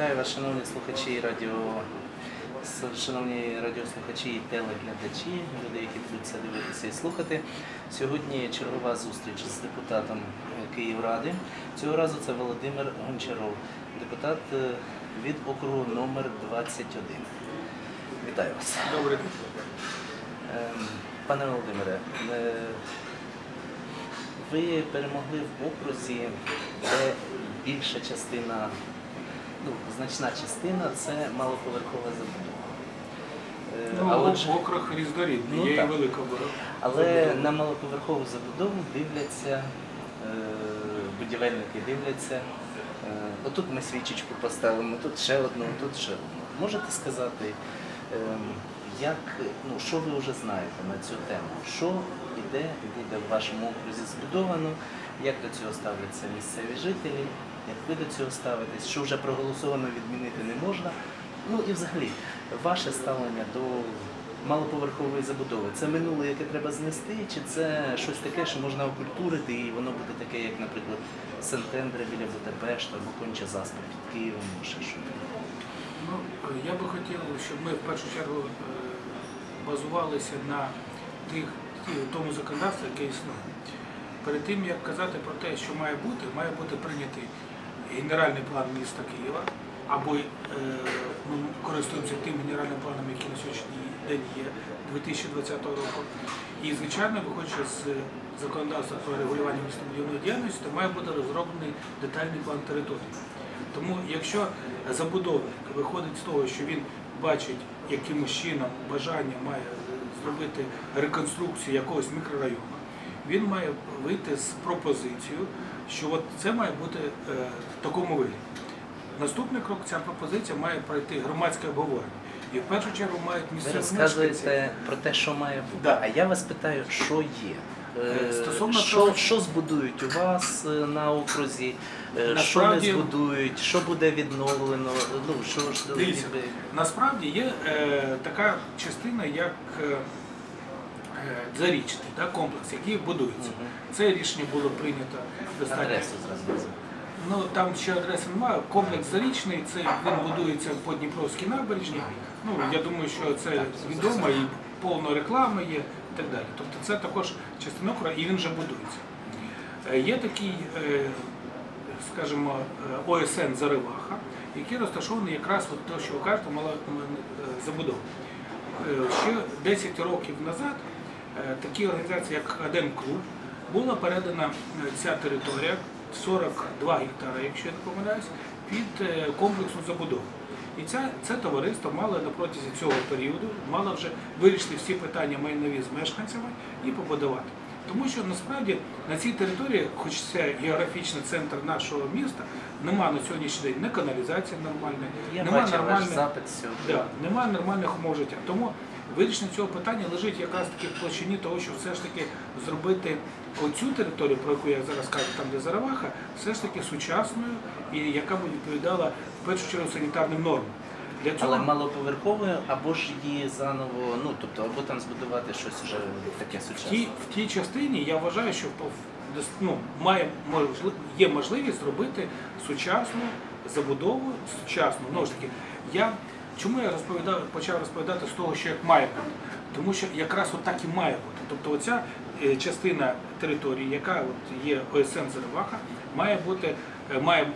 Вітаю вас, шановні слухачі радіо, шановні радіослухачі і телеглядачі, люди, які будуть це дивитися і слухати. Сьогодні чергова зустріч з депутатом е, Київради. Цього разу це Володимир Гончаров, депутат е, від округу номер 21. Вітаю вас. Добре. Ем, Пане Володимире, е, ви перемогли в окрузі, де більша частина, ну, значна частина це малоповерхова забудова. Е, Ну, а а отже- округ різнорідний, Ну, є і велика бора. але на малоповерхову забудову дивляться, е, будівельники дивляться. Е, отут ми свічечку поставимо, тут ще одну, тут ще одну. Можете сказати, як, ну, що ви вже знаєте на цю тему? Що і де буде в вашому окрузі збудовано, як до цього ставляться місцеві жителі, як ви до цього ставитесь, що вже проголосовано відмінити не можна. Ну і взагалі, ваше ставлення до малоповерхової забудови це минуле, яке треба знести, чи це щось таке, що можна окультурити, і воно буде таке, як, наприклад, Сентендре біля Будапешта або Конча Заспа під Києвом, ще щось. Ну, я би хотів, щоб ми в першу чергу е, базувалися на тих, тому законодавстві, яке існує. Перед тим, як казати про те, що має бути, має бути прийнятий генеральний план міста Києва, або е, ми користуємося тим генеральним планом, який на сьогоднішній день є 2020 року. І, звичайно, виходячи з законодавства про регулювання містобудівної діяльності, має бути розроблений детальний план території. Тому якщо забудовник виходить з того, що він бачить якимось чином бажання має е, зробити реконструкцію якогось мікрорайону, він має вийти з пропозицією, що от це має бути е, в такому вигляді. Наступний крок ця пропозиція має пройти громадське обговорення. І в першу чергу мають місце. Ви розказуєте про те, що має бути. Да. А я вас питаю, що є? Е, Е, стосовно що, того- що збудують у вас на окрузі, е, що не збудують, що буде відновлено, ну що ж Дивіться, насправді є е, така частина, як зарічний да, комплекс, який будується. Це рішення було прийнято достатньо. Ну там ще адреси немає. Комплекс зарічний, це він будується по Дніпровській набережній. Ну я думаю, що це відомо і повно реклами є і так далі. Тобто це також частина округа, і він вже будується. Е, Є такий, е, скажімо, е, ОСН Зариваха, який розташований якраз от те, що ви кажете, мала е, забудова. Е, Ще 10 років назад е, такі організації, як Адем-клуб, була передана е, ця територія 42 гектари, якщо я не помиляюсь, під е, комплексну забудову. І ця, це товариство мало на протязі цього періоду мало вже вирішити всі питання майнові з мешканцями і побудувати. Тому що насправді на цій території, хоч це географічний центр нашого міста, нема на сьогоднішній день ні каналізації нормальної, Я нема бачив ваш запит сьогодні. Да, немає нормальних умов життя. Тому вирішення цього питання лежить якраз таки в площині того, що все ж таки зробити оцю територію, про яку я зараз кажу, там де Зараваха, все ж таки сучасною і яка б відповідала в першу чергу санітарним нормам. Для цього Але малоповерховою, або ж її заново, ну тобто, або там збудувати щось вже таке в сучасне. тій, в тій частині я вважаю, що ну, має є можливість зробити сучасну забудову, сучасну. Ну ж таки, я чому я розповідав, почав розповідати з того, що як має бути? Тому що якраз отак і має бути. Тобто оця е, частина території, яка от є ОСН Зареваха, має бути, е, має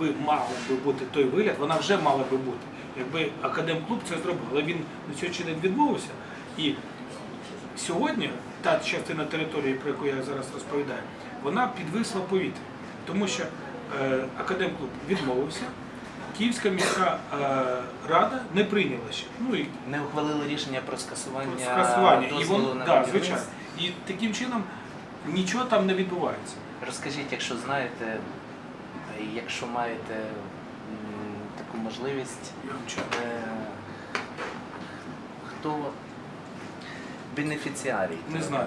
би мав би бути той вигляд, вона вже мала би бути. Якби академклуб це зробив, але він на сьогоднішній день відмовився. І Сьогодні та частина території, про яку я зараз розповідаю, вона підвисла в повітрі, тому що е, академклуб відмовився, Київська міська е, рада не прийняла ще. Ну і Не ухвалили рішення про скасування, скасування. І вон, на да, звичайно. І таким чином нічого там не відбувається. Розкажіть, якщо знаєте, якщо маєте таку можливість, е, хто бенефіціарій? Не знаю.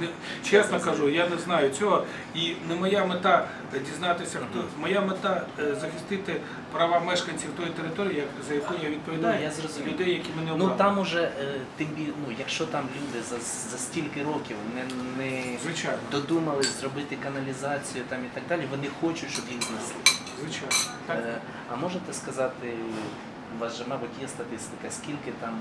Не- чесно кажу, я не знаю цього. І не моя мета е, дізнатися, хто моя мета е, захистити права мешканців тої території, як- за яку я відповідаю, Ну, я зрозумів. людей, які мене Ну там уже е, тим бі... ну, якщо там люди за, за стільки років не, не Звичайно. додумались зробити каналізацію там і так далі, вони хочуть, щоб їх знесли. звичайно. Так? Е, А можете сказати, у вас же, мабуть, є статистика, скільки там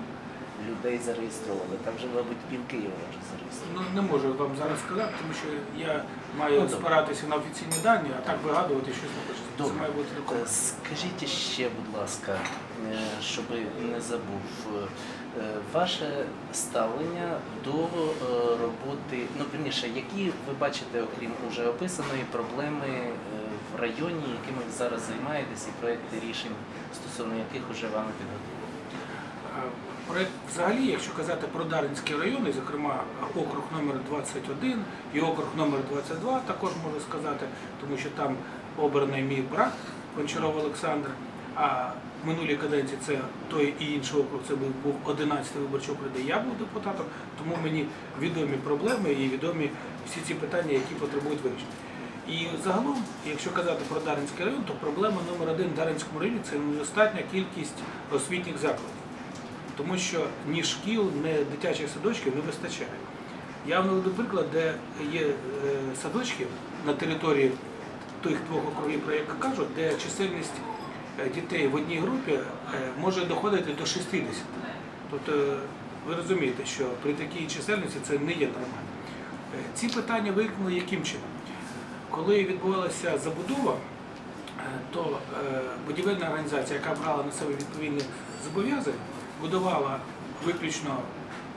людей зареєстровали? Там вже, мабуть, пів Києва вже зареєстровано. Ну, не можу вам зараз сказати, тому що я маю Ну, добре. спиратися на офіційні дані, а так вигадувати щось не хочеться. Це має бути Е, документ. Скажіть ще, будь ласка, е, щоб не забув, е, ваше ставлення до е, роботи, ну вірніше, які ви бачите, окрім уже описаної проблеми е, в районі, якими ви зараз займаєтесь, і проекти рішень, стосовно яких вже вами підготовлені? Проект взагалі, якщо казати про Дарницький район, і зокрема округ номер 21 і округ номер 22, також можу сказати, тому що там обраний мій брат Гончаров Олександр. А в минулій каденції це той і інший округ, це був, був 11 виборчий округ, де я був депутатом, тому мені відомі проблеми і відомі всі ці питання, які потребують вирішення. І загалом, якщо казати про Дарницький район, то проблема номер один в Дарницькому районі це недостатня кількість освітніх закладів тому що ні шкіл, ні дитячих садочків не вистачає. Я наведу приклад, де є е, садочки на території тих двох округів, про які кажуть, де чисельність е, дітей в одній групі е, може доходити до 60. Тобто ви розумієте, що при такій чисельності це не є нормально. Ці питання виникнули яким чином? Коли відбувалася забудова, то будівельна організація, яка брала на себе відповідні зобов'язання, будувала виключно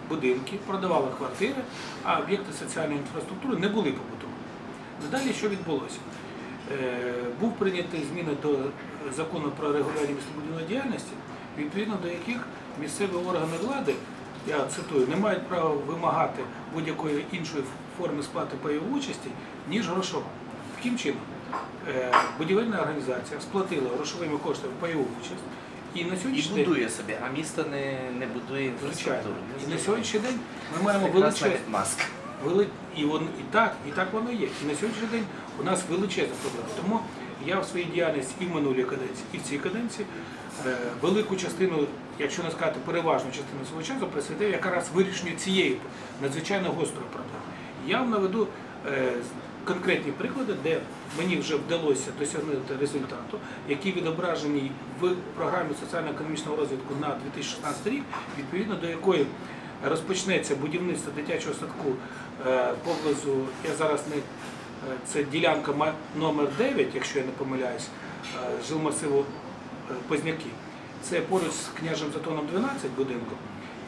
будинки, продавала квартири, а об'єкти соціальної інфраструктури не були побудовані. Надалі що відбулося? Е, Був прийнятий зміни до закону про регулювання містобудівної діяльності, відповідно до яких місцеві органи влади, я цитую, не мають права вимагати будь-якої іншої форми сплати пайової участі, ніж грошова. Таким чином, е, будівельна організація сплатила грошовими коштами пайову участь, і на І сьогоднішній день будує собі, а місто не, не будує Звичайно. інфраструктуру. І на сьогоднішній день ми маємо величезну відмазка. Вели... І, вон... і так, і так воно є. І на сьогоднішній день у нас величезна проблема. Тому я в своїй діяльності і в минулій каденції, і в цій каденції е, велику частину, якщо не сказати переважну частину свого часу, присвятив якраз вирішенню цієї надзвичайно гострої проблеми. Я вам наведу е, конкретні приклади, де мені вже вдалося досягнути результату, які відображені в програмі соціально-економічного розвитку на 2016 рік, відповідно до якої розпочнеться будівництво дитячого садку е, поблизу, я зараз не е, це ділянка номер 9, якщо я не помиляюсь, е, жилмасиву Позняки. Це поруч з княжим Затоном 12 будинком.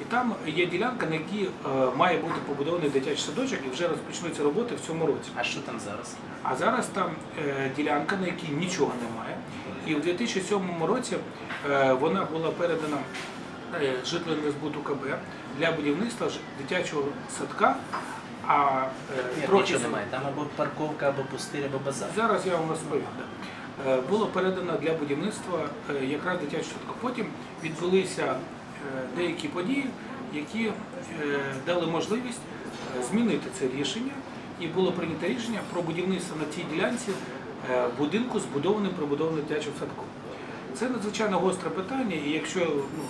І там є ділянка, на якій е, має бути побудований дитячий садочок і вже розпочнуться роботи в цьому році. А що там зараз? А зараз там е, ділянка, на якій нічого немає. І в 2007 році е, вона була передана е, житлоінвестбуд УКБ для будівництва ж- дитячого садка. А е, Ні, трохи нічого немає. Там або парковка, або пустир, або базар. Зараз я вам розповім. да. Е, Було передано для будівництва е, якраз дитячого садка. Потім відбулися деякі події, які е, дали можливість е, змінити це рішення, і було прийнято рішення про будівництво на цій ділянці е, будинку, збудованим прибудованим дитячим садком. Це надзвичайно гостре питання, і якщо ну,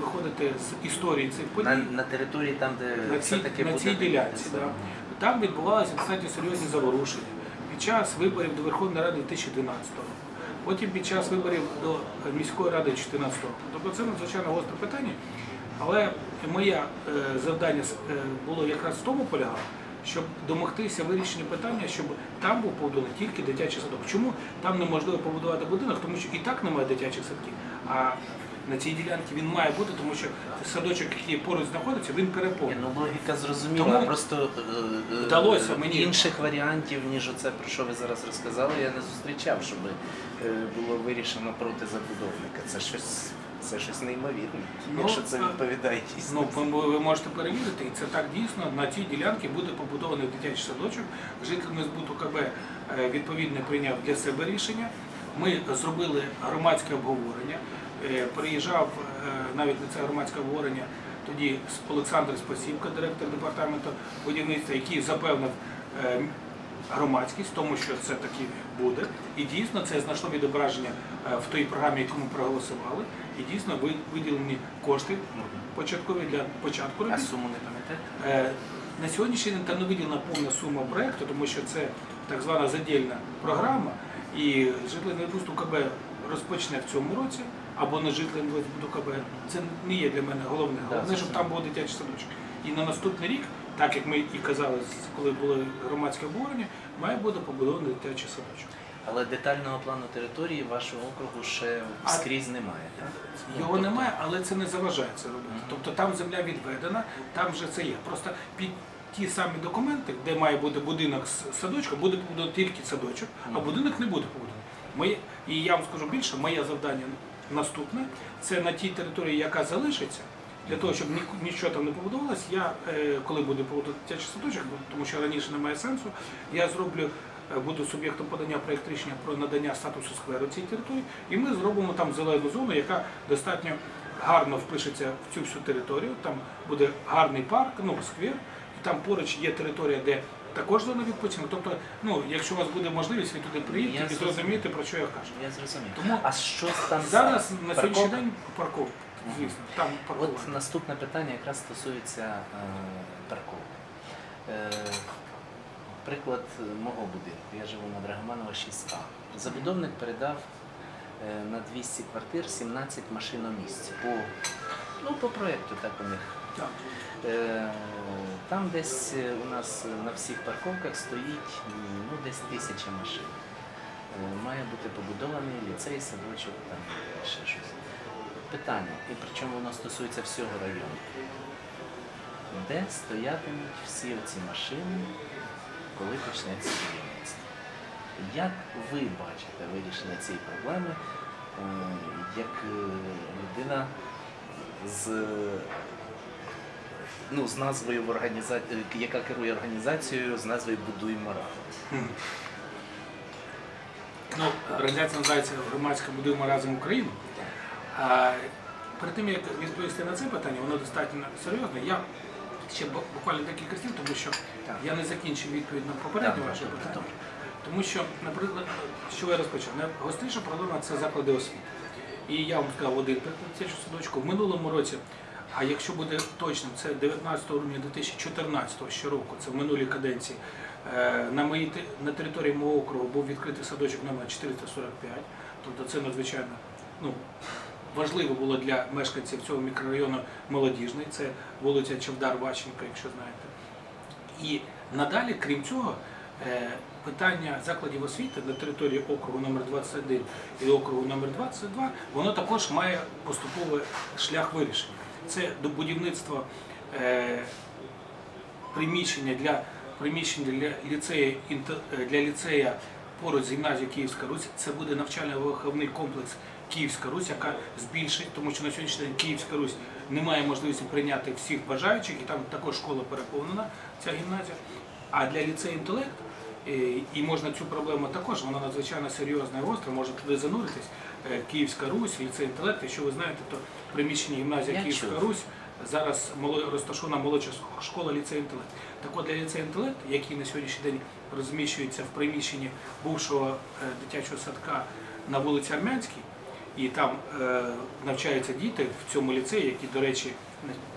виходити з історії цих подій, На, на території там, де на цій, все-таки на цій ділянці. Да. Там відбувалися достатньо серйозні заворушення під час виборів до Верховної Ради 2011 року, потім під час виборів до міської ради 14 року. Тобто це надзвичайно гостре питання. Але моє е, завдання е, було якраз в тому полягало, щоб домогтися вирішення питання, щоб там був побудований тільки дитячий садок. Чому там неможливо побудувати будинок? Тому що і так немає дитячих садків. А на цій ділянці він має бути, тому що садочок, який поруч знаходиться, він переповнений. ну логіка зрозуміла, Тому просто е, е, вдалося мені- інших варіантів, ніж оце, про що ви зараз розказали, я не зустрічав, щоб е, було вирішено проти забудовника. Це щось, це щось неймовірне, Ну, якщо це відповідає дійсно. Ну, ви ви можете перевірити, і це так дійсно. На цій ділянці буде побудований дитячий садочок. Житель збут УКБ е, відповідно прийняв для себе рішення. Ми зробили громадське обговорення. Е, Приїжджав е, навіть на це громадське обговорення тоді Олександр Спасівка, директор департаменту будівництва, який запевнив е, громадськість, в тому що це таки буде. І дійсно це знайшло відображення в той програмі, яку ми проголосували. І дійсно виділені кошти початкові для початку А суму не пам'ятаєте? На сьогоднішній день там не виділена повна сума проєкту, тому що це так звана задільна програма. І житловий інвестбуст УКБ розпочне в цьому році, або житловий інвестбуст УКБ. Це не є для мене головне. Головне, щоб там був дитячий садочок. І на наступний рік, так як ми і казали, коли було громадське обговорення, має бути побудований дитячий садочок. Але детального плану території вашого округу ще А- скрізь немає, так? Ну, Його тобто- немає, але це не заважає це робити. Мгм. Тобто там земля відведена, там вже це є. Просто під ті самі документи, де має бути будинок з садочком, буде побудований тільки садочок, а будинок не буде побудований. Моє, і я вам скажу більше, моє завдання наступне це на тій території, яка залишиться. Для того, щоб ні- нічого там не побудовалось, я, е, коли буде дитячий садочок, тому що раніше немає сенсу, я зроблю, е, буду суб'єктом подання проєкт рішення про надання статусу скверу цій території, і ми зробимо там зелену зону, яка достатньо гарно впишеться в цю всю територію. Там буде гарний парк, ну сквер, там поруч є територія, де також зона відпочинку. Тобто, ну, якщо у вас буде можливість, ви туди приїдете і зрозумієте, про що я кажу. Я зрозумів. Тому А що там Зараз на Парковка? сьогоднішній день парковка, звісно, там паркування. От наступне питання якраз стосується е, парковок. Е, приклад мого будинку. Я живу на Драгоманова 6А. Забудовник передав е, на 200 квартир 17 машиномісць. По, ну, по проєкту так у них. Е, Там десь е, у нас на всіх парковках стоїть ну, десь тисяча машин. Е, Має бути побудований ліцей, садочок, там ще щось. Питання, і причому воно стосується всього району. Де стоятимуть всі оці машини, коли почнеться будівництво? Як ви бачите вирішення цієї проблеми, е, як е, людина з, ну, з назвою в організації, яка керує організацією з назвою Будуємо разом? Ну, організація називається Громадська будуємо разом Україну. А перед тим як відповісти на це питання, воно достатньо серйозне. Я ще буквально декілька слів, тому що Так. я не закінчив відповідь на попереднє ваше питання. Тому що, наприклад, що я розпочав? Найгостріша проблема це заклади освіти. І я вам сказав один приклад дитячого садочку. В минулому році, а якщо буде точним, це 19 грудня 2014 щороку, це в минулій каденції, е, на, моїй, на території мого округу був відкритий садочок номер 445. Тобто це надзвичайно ну, важливо було для мешканців цього мікрорайону молодіжний. Це вулиця Чавдар Ващенка, якщо знаєте. І надалі, крім цього, е, питання закладів освіти на території округу номер 21 і округу номер 22, воно також має поступовий шлях вирішення. Це до будівництва е, приміщення для приміщення для ліцею е, для ліцея поруч з гімназією Київська Русь. Це буде навчально-виховний комплекс Київська Русь, яка збільшить, тому що на сьогоднішній день Київська Русь не має можливості прийняти всіх бажаючих, і там також школа переповнена, ця гімназія. А для ліцею інтелект, е, і можна цю проблему також, вона надзвичайно серйозна і гостра, можна туди зануритись. Е, Київська Русь, ліцей інтелект, якщо ви знаєте, то приміщення гімназія Я Київська. Русь зараз розташована молодша школа ліцей інтелект. Так от для ліцею інтелект, який на сьогоднішній день розміщується в приміщенні бувшого е, дитячого садка на вулиці Армянській, і там е, навчаються діти в цьому ліцеї, які, до речі,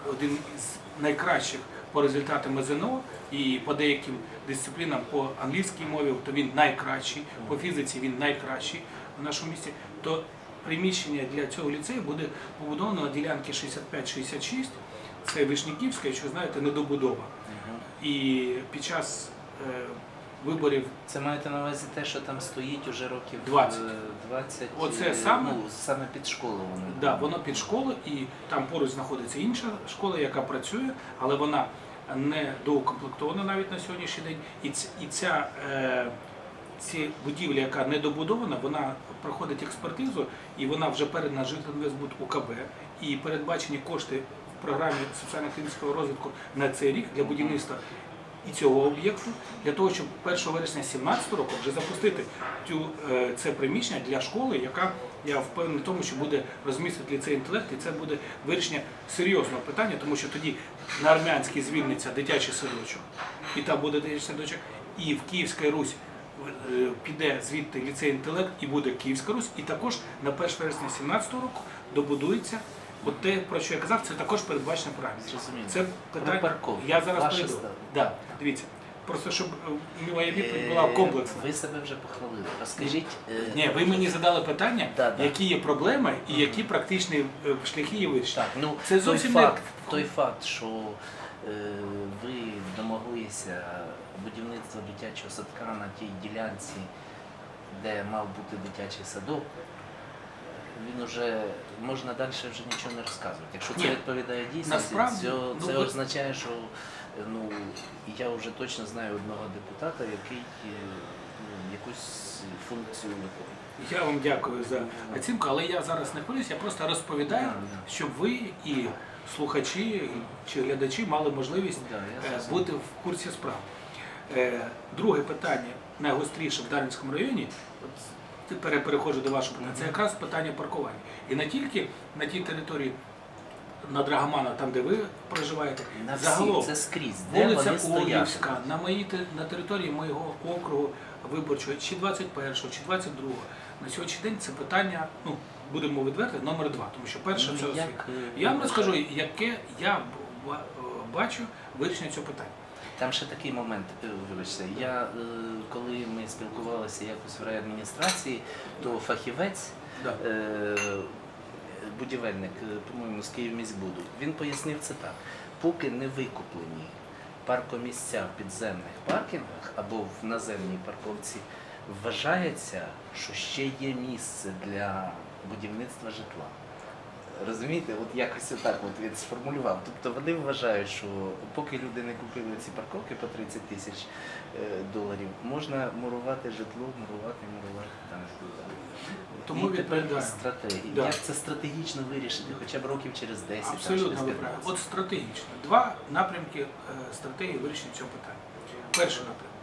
один із найкращих по результатам ЗНО і по деяким дисциплінам по англійській мові, то він найкращий, по фізиці він найкращий в нашому місті. То приміщення для цього ліцею буде побудовано на ділянці 65-66. Це Вишніківська, якщо знаєте, недобудова. І під час е, виборів Це маєте на увазі те, що там стоїть уже років 20. е, 20 Оце е, саме? ну, саме під школу вони. Да, воно під школу, і там поруч знаходиться інша школа, яка працює, але вона не доукомплектована навіть на сьогоднішній день. І, ц- і ця е, ці будівля, яка не добудована, вона проходить експертизу, і вона вже передана Житлінвестбуд УКБ, і передбачені кошти в програмі соціально-економічного розвитку на цей рік для будівництва і цього об'єкту для того, щоб 1 вересня 2017 року вже запустити цю, е, це приміщення для школи, яка я впевнений в тому, що буде розмістити ліцей інтелект, і це буде вирішення серйозного питання, тому що тоді на армянській звільниться дитячий садочок, і там буде дитячий садочок, і в Київській Русь піде звідти ліцей інтелект і буде Київська Русь, і також на 1 вересня 2017 року добудується. От те, про що я казав, це також передбачено в програмі. Це питання. Про. Я зараз перейду. Да, дивіться, Просто щоб е, моя відповідь була комплексна. Ви себе вже похвалили. Розкажіть. е, Ні, ви мені задали питання, Да, да. які є проблеми і які практичні е, шляхи є вирішення. Так, ну Це той зовсім не- той факт, що е, ви домоглися будівництва дитячого садка на тій ділянці, де мав бути дитячий садок, він уже можна далі вже нічого не розказувати. Якщо це Ні. відповідає дійсності, Насправді, це, ну, це от- означає, що ну, я вже точно знаю одного депутата, який е, ну, якусь функцію виконує. Я вам дякую за оцінку, але я зараз не хвилююсь, я просто розповідаю, Да, да. щоб ви і слухачі чи глядачі мали можливість Да, я е, зрозумів. бути в курсі справ. Е, Друге питання, найгостріше в Дарницькому районі, от тепер я переходжу до вашого питання, це якраз питання паркування. І не тільки на тій території на Драгомана, там де ви проживаєте, На всі, загалом це скрізь, Вулиця. Олівська, на моїй на території моєго округу виборчого, чи 21-го, чи 22-го. На сьогоднішній день це питання, ну будемо відверти, номер два, тому що перше Ну, це як, е, Я вам розкажу, яке я бачу вирішення цього питання. Там ще такий момент, е, вибачте. Я е, коли ми спілкувалися якось в райадміністрації, то фахівець, Да. е, будівельник, по-моєму, з Київміськбуду, він пояснив це так: поки не викуплені паркомісця в підземних паркінгах або в наземній парковці, вважається, що ще є місце для будівництва житла. Розумієте, от якось отак от він сформулював. Тобто вони вважають, що поки люди не купили ці парковки по 30 тисяч е, доларів, можна мурувати житло, мурувати, мурувати там. так. Тому відповідаю. стратегії. Да. Як це стратегічно вирішити, хоча б років через 10, там, через 15? От стратегічно. Два напрямки е, стратегії вирішення цього питання. Перший напрямок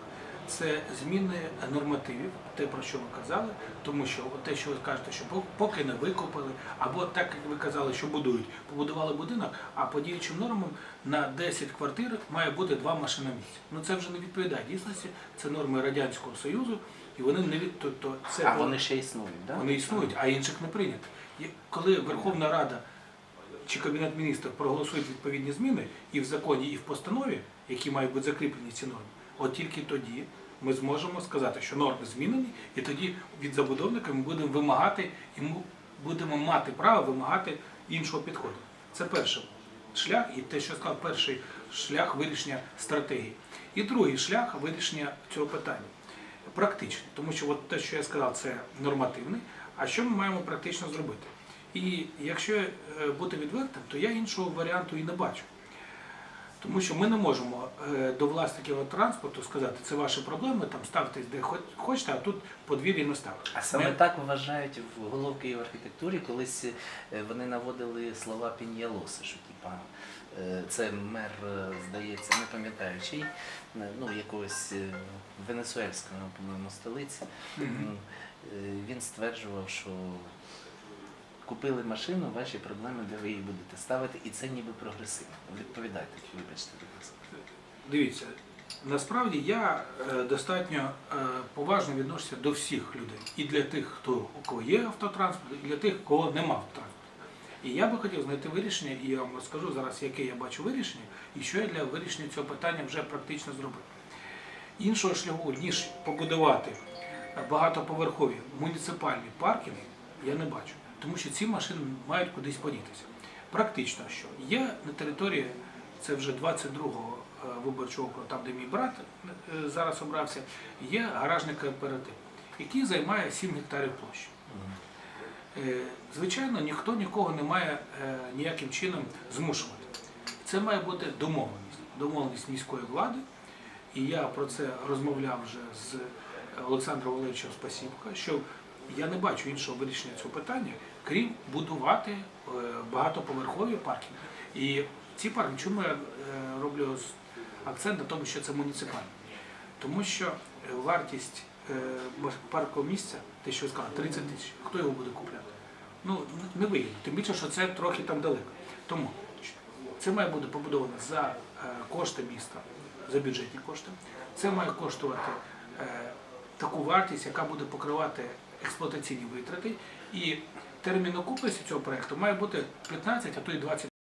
це зміни нормативів, те про що ви казали, тому що те, що ви кажете, що пок- поки не викопали, або так як ви казали, що будують, побудували будинок, а по діючим нормам на 10 квартир має бути два машини місця. Ну це вже не відповідає дійсності, це норми Радянського Союзу, і вони не від тобто це А вони ще існують, так? вони існують, а інших не прийнято. І коли Верховна Рада чи Кабінет міністрів проголосують відповідні зміни і в законі, і в постанові, які мають бути закріплені ці норми, от тільки тоді ми зможемо сказати, що норми змінені, і тоді від забудовника ми будемо вимагати, і ми будемо мати право вимагати іншого підходу. Це перший шлях, і те, що сказав, перший шлях вирішення стратегії. І другий шлях вирішення цього питання практичний, тому що от те, що я сказав, це нормативний. А що ми маємо практично зробити? І якщо е, бути відвертим, то я іншого варіанту і не бачу. Тому що ми не можемо до власників транспорту сказати, це ваші проблеми, там ставтесь де хочете, а тут подвір'я не ставте. А саме Ми- так вважають в головки в архітектурі, колись е, вони наводили слова Піньялоси, що типа е, це мер, е, здається, не пам'ятаю чий, е, ну якогось е, венесуельського, по-моєму, столиці. Ну, е, Він стверджував, що купили машину, ваші проблеми, де ви її будете ставити, і це ніби прогресивно. Відповідайте, вибачте, будь ласка. Дивіться, насправді я е, достатньо е, поважно відношуся до всіх людей. І для тих, хто у кого є автотранспорт, і для тих, у кого нема автотранспорту. І я би хотів знайти вирішення, і я вам розкажу зараз, яке я бачу вирішення, і що я для вирішення цього питання вже практично зробив. Іншого шляху, ніж побудувати багатоповерхові муніципальні паркінги, я не бачу. Тому що ці машини мають кудись подітися. Практично що є на території, це вже 22-го е, виборчого округу, там, де мій брат е, зараз обрався, є гаражний кооператив, який займає 7 гектарів площі. Е, Звичайно, ніхто нікого не має е, ніяким чином змушувати. Це має бути домовленість, домовленість міської влади. І я про це розмовляв вже з Олександром Валерійовичем Спасівка, що я не бачу іншого вирішення цього питання, крім будувати багатоповерхові паркінги. І ці паркінги, чому я роблю акцент на тому, що це муніципальні? Тому що е, вартість е, паркового місця, те, що я сказав, 30 тисяч, хто його буде купляти? Ну, не вигідно. Тим більше, що це трохи там далеко. Тому це має бути побудовано за е, кошти міста, за бюджетні кошти. Це має коштувати таку вартість, яка буде покривати експлуатаційні витрати. І термін окупності цього проєкту має бути 15, а то й 20